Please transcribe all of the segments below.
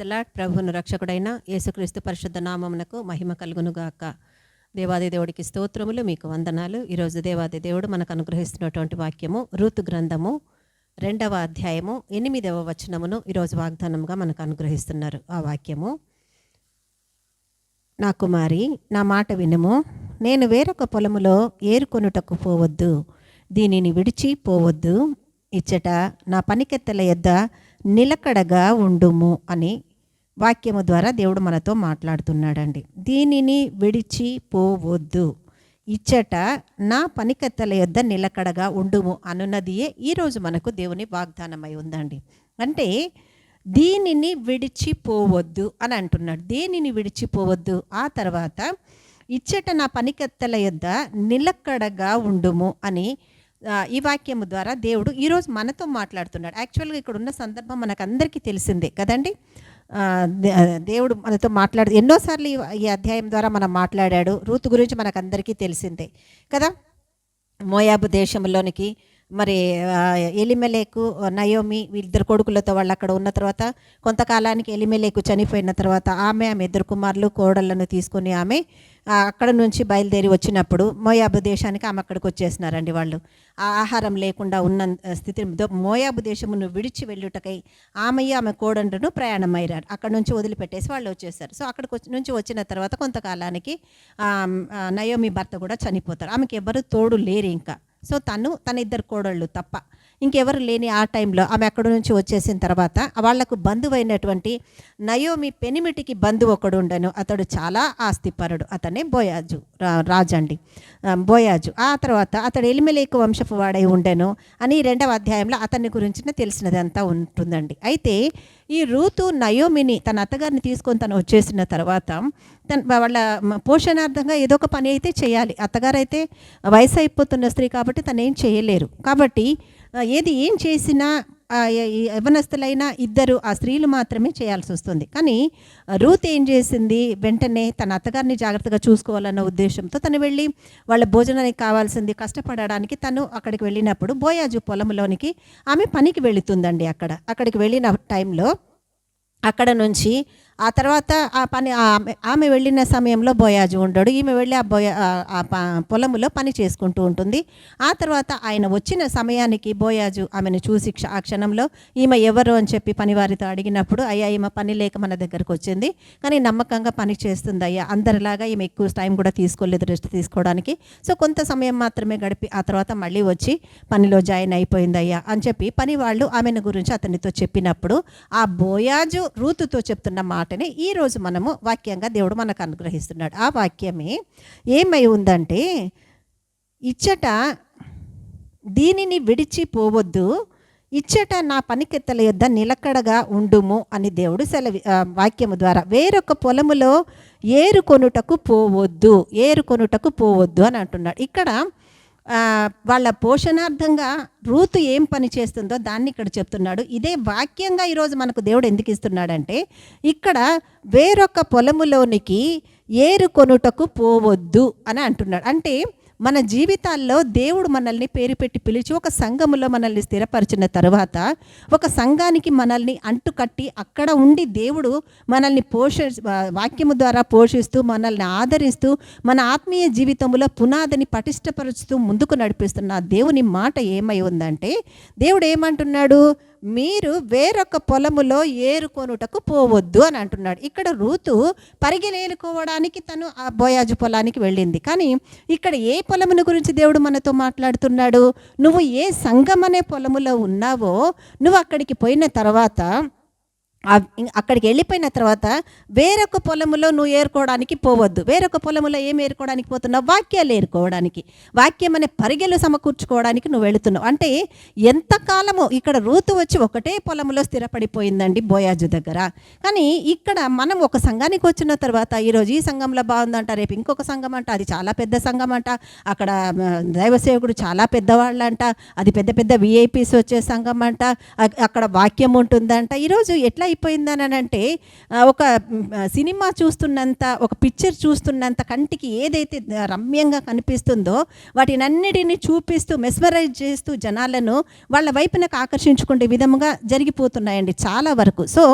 ప్రైస్తలా ప్రభువును రక్షకుడైన యేసుక్రీస్తు పరిశుద్ధ నామమునకు మహిమ కలుగునుగాక. దేవాది దేవుడికి స్తోత్రములు మీకు వందనాలు. ఈరోజు దేవాది దేవుడు మనకు అనుగ్రహిస్తున్నటువంటి వాక్యము ఋతు గ్రంథము రెండవ అధ్యాయము ఎనిమిదవ వచనమును ఈరోజు వాగ్దానంగా మనకు అనుగ్రహిస్తున్నారు. ఆ వాక్యము నా కుమారి నా మాట వినుము. నేను వేరొక పొలములో ఏరుకొనుటకు పోవద్దు. దీనిని విడిచి పోవద్దు. ఇచ్చట నా పనికెత్తల యొద్ద నిలకడగా ఉండుము అని వాక్యము ద్వారా దేవుడు మనతో మాట్లాడుతున్నాడండి. దీనిని విడిచి పోవద్దు. ఇచ్చట నా పనికత్తల యొద్ద నిలకడగా ఉండుము అనున్నదియే ఈరోజు మనకు దేవుని వాగ్దానమై ఉందండి. అంటే దీనిని విడిచిపోవద్దు అని అంటున్నాడు. దేనిని విడిచిపోవద్దు ఆ తర్వాత ఇచ్చట నా పనికెత్తల యొద్ద నిలకడగా ఉండుము అని ఈ వాక్యము ద్వారా దేవుడు ఈరోజు మనతో మాట్లాడుతున్నాడు. యాక్చువల్గా ఇక్కడ ఉన్న సందర్భం మనకు అందరికీ తెలిసిందే కదండి. దేవుడు మనతో మాట్లాడు ఎన్నోసార్లు ఈ- ఈ అధ్యాయం ద్వారా మనం మాట్లాడాడు. రూతు గురించి మనకందరికీ తెలిసిందే కదా? మోయాబు దేశంలోనికి మరి ఎలిమెలేకు నయోమి వీళ్ళిద్దరు కొడుకులతో వాళ్ళు అక్కడ ఉన్న తర్వాత కొంతకాలానికి ఎలిమెలేకు చనిపోయిన తర్వాత ఆమె ఆమె ఇద్దరు కుమారులు కోడళ్ళను తీసుకొని ఆమె అక్కడ నుంచి బయలుదేరి వచ్చినప్పుడు మోయాబు దేశానికి ఆమె అక్కడికి వచ్చేసినారండి వాళ్ళు. ఆ ఆహారం లేకుండా ఉన్న స్థితి మోయాబు దేశమును విడిచి వెళ్ళుటకై ఆమెయ్య ఆమె కోడండ్రును ప్రయాణమయ్యారు. అక్కడ నుంచి వదిలిపెట్టేసి వాళ్ళు వచ్చేసారు. సో అక్కడికి నుంచి వచ్చిన తర్వాత కొంతకాలానికి నయోమి భర్త కూడా చనిపోతారు. ఆమెకి ఎవరు తోడు లేరు ఇంకా. సో తను తన ఇద్దరు కోడళ్ళు తప్ప. ఇంకెవరు లేని ఆ టైంలో ఆమె అక్కడ నుంచి వచ్చేసిన తర్వాత వాళ్ళకు బంధువైనటువంటి నయోమి పెనిమిటికి బంధువు ఒకడు ఉండను. అతడు చాలా ఆస్తిపరుడు. అతనే బోయాజు రా- రాజు అండి బోయాజు. ఆ తర్వాత అతడు ఎలిమెలేకు వంశపు వాడై ఉండెను అని రెండవ అధ్యాయంలో అతని గురించిన తెలిసినదంతా ఉంటుందండి. అయితే ఈ రూతు నయోమిని తన అత్తగారిని తీసుకొని తను వచ్చేసిన తర్వాత తన వాళ్ళ పోషణార్థంగా ఏదో ఒక పని అయితే చేయాలి. అత్తగారు అయితే వయసు అయిపోతున్న స్త్రీ కాబట్టి తను ఏం చేయలేరు. కాబట్టి ఏది ఏం చేసినా ఆ, యవనస్తులైన ఇద్దరు ఆ స్త్రీలు మాత్రమే చేయాల్సి వస్తుంది. కానీ రూత్ ఏం చేసింది? వెంటనే తన అత్తగారిని జాగ్రత్తగా చూసుకోవాలన్న ఉద్దేశంతో తను వెళ్ళి వాళ్ళ భోజనానికి కావాల్సింది కష్టపడడానికి తను అక్కడికి వెళ్ళినప్పుడు బోయాజు పొలంలోనికి ఆమె పనికి వెళుతుందండి అక్కడ. అక్కడికి వెళ్ళిన టైంలో అక్కడ నుంచి ఆ తర్వాత ఆ పని ఆమె ఆమె వెళ్ళిన సమయంలో బోయాజు ఉండడు ఈమె వెళ్ళి ఆ బోయా ఆ- పొలములో పని చేసుకుంటూ ఉంటుంది. ఆ తర్వాత ఆయన వచ్చిన సమయానికి బోయాజు ఆమెను చూసి ఆ క్షణంలో ఈమె ఎవరు అని చెప్పి పనివారితో అడిగినప్పుడు అయ్యా ఈమె పని లేక మన దగ్గరకు వచ్చింది. కానీ నమ్మకంగా పని చేస్తుంది అయ్యా. అందరిలాగా ఈమె ఎక్కువ టైం కూడా తీసుకోలేదు రెస్ట్ తీసుకోవడానికి. సో కొంత సమయం మాత్రమే గడిపి ఆ తర్వాత మళ్ళీ వచ్చి పనిలో జాయిన్ అయిపోయింది అయ్యా అని చెప్పి పని వాళ్ళు ఆమెను గురించి అతనితో చెప్పినప్పుడు ఆ బోయాజు రూతుతో చెప్తున్న మాటని ఈ రోజు మనము వాక్యంగా దేవుడు మనకు అనుగ్రహిస్తున్నాడు. ఆ వాక్యమే ఏమై ఉందంటే ఇచ్చట దీనిని విడిచిపోవద్దు ఇచ్చట నా పనికెత్తల యొద్ద నిలకడగా ఉండుము అని దేవుడు సెలవి వాక్యము ద్వారా. వేరొక పొలములో ఏరుకొనుటకు పోవద్దు ఏరుకొనుటకు పోవద్దు అని అంటున్నాడు. ఇక్కడ వాళ్ళ పోషణార్థంగా రూతు ఏం పని చేస్తుందో దాన్ని ఇక్కడ చెప్తున్నాడు. ఇదే వాక్యంగా ఈరోజు మనకు దేవుడు ఎందుకు ఇస్తున్నాడంటే ఇక్కడ వేరొక పొలములోనికి ఏరు కొనుటకు పోవద్దు అని అంటున్నాడు. అంటే మన జీవితాల్లో దేవుడు మనల్ని పేరు పెట్టి పిలిచి ఒక సంఘములో మనల్ని స్థిరపరిచిన తర్వాత ఒక సంఘానికి మనల్ని అంటుకట్టి అక్కడ ఉండి దేవుడు మనల్ని పోష వాక్యము ద్వారా పోషిస్తూ మనల్ని ఆదరిస్తూ మన ఆత్మీయ జీవితంలో పునాదిని పటిష్టపరుస్తూ ముందుకు నడిపిస్తున్న దేవుని మాట ఏమై ఉందంటే దేవుడు ఏమంటున్నాడు? మీరు వేరొక పొలములో ఏరుకొనుటకు పోవద్దు అని అంటున్నాడు. ఇక్కడ రూతు పరిగెలేరుకోవడానికి తను ఆ బోయాజు పొలానికి వెళ్ళింది. కానీ ఇక్కడ ఏ పొలమును గురించి దేవుడు మనతో మాట్లాడుతున్నాడు? నువ్వు ఏ సంఘం అనే పొలములో ఉన్నావో నువ్వు అక్కడికి పోయిన తర్వాత అక్కడికి వెళ్ళిపోయిన తర్వాత వేరొక పొలములో నువ్వు ఏరుకోవడానికి పోవద్దు. వేరొక పొలములో ఏం ఏరుకోవడానికి పోతున్నావు? వాక్యాలు ఏరుకోవడానికి. వాక్యం అనే పరిగెలు సమకూర్చుకోవడానికి నువ్వు వెళుతున్నావు. అంటే ఎంతకాలము ఇక్కడ రూతు వచ్చి ఒకటే పొలములో స్థిరపడిపోయిందండి బోయాజు దగ్గర. కానీ ఇక్కడ మనం ఒక సంఘానికి వచ్చిన తర్వాత ఈరోజు ఈ సంఘంలో బాగుందంట రేపు ఇంకొక సంఘం అంట అది చాలా పెద్ద సంఘం అంట అక్కడ దైవ సేవకుడు చాలా పెద్దవాళ్ళంట అది పెద్ద పెద్ద విఐపీస్ వచ్చే సంఘం అంట అక్కడ వాక్యం ఉంటుందంట. ఈరోజు ఎట్లా అయిపోయిందని అంటే ఒక సినిమా చూస్తున్నంత ఒక పిక్చర్ చూస్తున్నంత కంటికి ఏదైతే రమ్యంగా కనిపిస్తుందో వాటినన్నిటిని చూపిస్తూ మెస్మరైజ్ చేస్తూ జనాలను వాళ్ళ వైపునకు ఆకర్షించుకునే విధముగా జరిగిపోతున్నాయండి చాలా వరకు. సో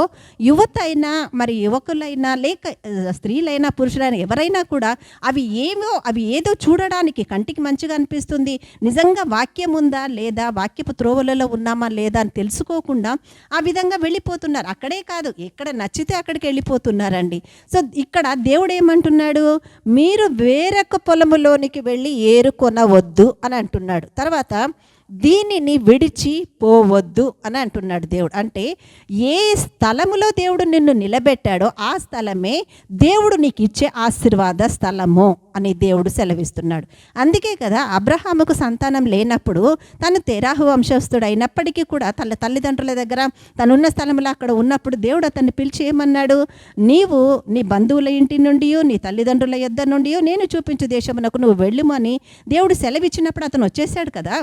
యువత అయినా మరి యువకులైనా లేక స్త్రీలైనా పురుషులైనా ఎవరైనా కూడా అవి ఏమో అవి ఏదో చూడడానికి కంటికి మంచిగా అనిపిస్తుంది. నిజంగా వాక్యం ఉందా లేదా వాక్యపు త్రోవలలో ఉన్నామా లేదా అని తెలుసుకోకుండా ఆ విధంగా వెళ్ళిపోతున్నారు. అక్కడ అక్కడే కాదు ఎక్కడ నచ్చితే అక్కడికి వెళ్ళిపోతున్నారండి. సో ఇక్కడ దేవుడు ఏమంటున్నాడు? మీరు వేరొక పొలములోనికి వెళ్ళి ఏరుకొనవద్దు అని అంటున్నాడు. తర్వాత దీనిని విడిచి పోవద్దు అని అంటున్నాడు దేవుడు. అంటే ఏ స్థలములో దేవుడు నిన్ను నిలబెట్టాడో ఆ స్థలమే దేవుడు నీకు ఇచ్చే ఆశీర్వాద స్థలము అని దేవుడు సెలవిస్తున్నాడు. అందుకే కదా అబ్రహాముకు సంతానం లేనప్పుడు తను తెరాహు వంశస్థుడు అయినప్పటికీ కూడా తన తల్లిదండ్రుల దగ్గర తనున్న స్థలంలో అక్కడ ఉన్నప్పుడు దేవుడు అతన్ని పిలిచి ఏమన్నాడు? నీవు నీ బంధువుల ఇంటి నుండి నీ తల్లిదండ్రుల యొద్ద నుండి నేను చూపించు దేశమునకు నువ్వు వెళ్ళుమని దేవుడు సెలవిచ్చినప్పుడు అతను వచ్చేసాడు కదా.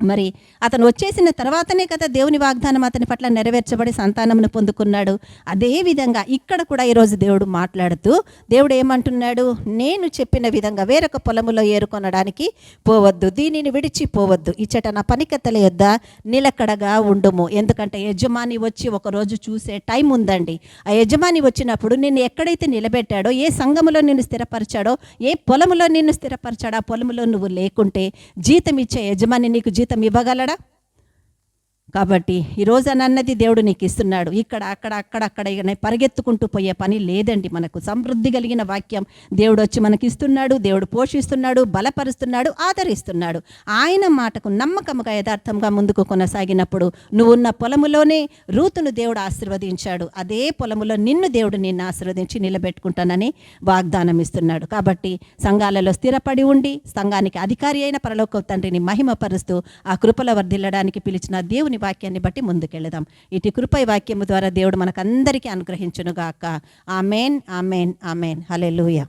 మరి అతను వచ్చేసిన తర్వాతనే కదా దేవుని వాగ్దానం అతని పట్ల నెరవేర్చబడి సంతానమును పొందుకున్నాడు. అదే విధంగా ఇక్కడ కూడా ఈరోజు దేవుడు మాట్లాడుతూ దేవుడు ఏమంటున్నాడు? నేను చెప్పిన విధంగా వేరొక పొలములో ఏరుకొనడానికి పోవద్దు దీనిని విడిచి పోవద్దు. ఇచ్చట నా పనికత్తెల యొద్ద నిలకడగా ఉండుము. ఎందుకంటే యజమాని వచ్చి ఒకరోజు చూసే టైం ఉందండి. ఆ యజమాని వచ్చినప్పుడు నిన్ను ఎక్కడైతే నిలబెట్టాడో ఏ సంఘములో నిన్ను స్థిరపరిచాడో ఏ పొలములో నిన్ను స్థిరపరిచాడో ఆ పొలములో నువ్వు లేకుంటే జీతం ఇచ్చే యజమాని నీకు జీవితం ఇవ్వగలడా? కాబట్టి ఈ అన్నది దేవుడు నీకు ఇస్తున్నాడు ఇక్కడ అక్కడ అక్కడ అక్కడ పరిగెత్తుకుంటూ పోయే పని లేదండి. మనకు సమృద్ధి కలిగిన వాక్యం. దేవుడు వచ్చి మనకి ఇస్తున్నాడు దేవుడు పోషిస్తున్నాడు బలపరుస్తున్నాడు ఆదరిస్తున్నాడు. ఆయన మాటకు నమ్మకముగా యథార్థంగా ముందుకు కొనసాగినప్పుడు నువ్వు ఉన్న పొలములోనే రూతును దేవుడు ఆశీర్వదించాడు. అదే పొలములో నిన్ను దేవుడు నిన్ను ఆశీర్వదించి నిలబెట్టుకుంటానని వాగ్దానం ఇస్తున్నాడు కాబట్టి సంఘాలలో స్థిరపడి ఉండి సంఘానికి అధికారి అయిన పరలోక తండ్రిని మహిమపరుస్తూ ఆ కృపల వర్ధిల్లడానికి పిలిచిన దేవుని వాక్యాన్ని బట్టి ముందుకెళ్దాం. ఇటు కృపై వాక్యము ద్వారా దేవుడు మనకందరికీ అనుగ్రహించునుగాక. Amen amen amen. లూయా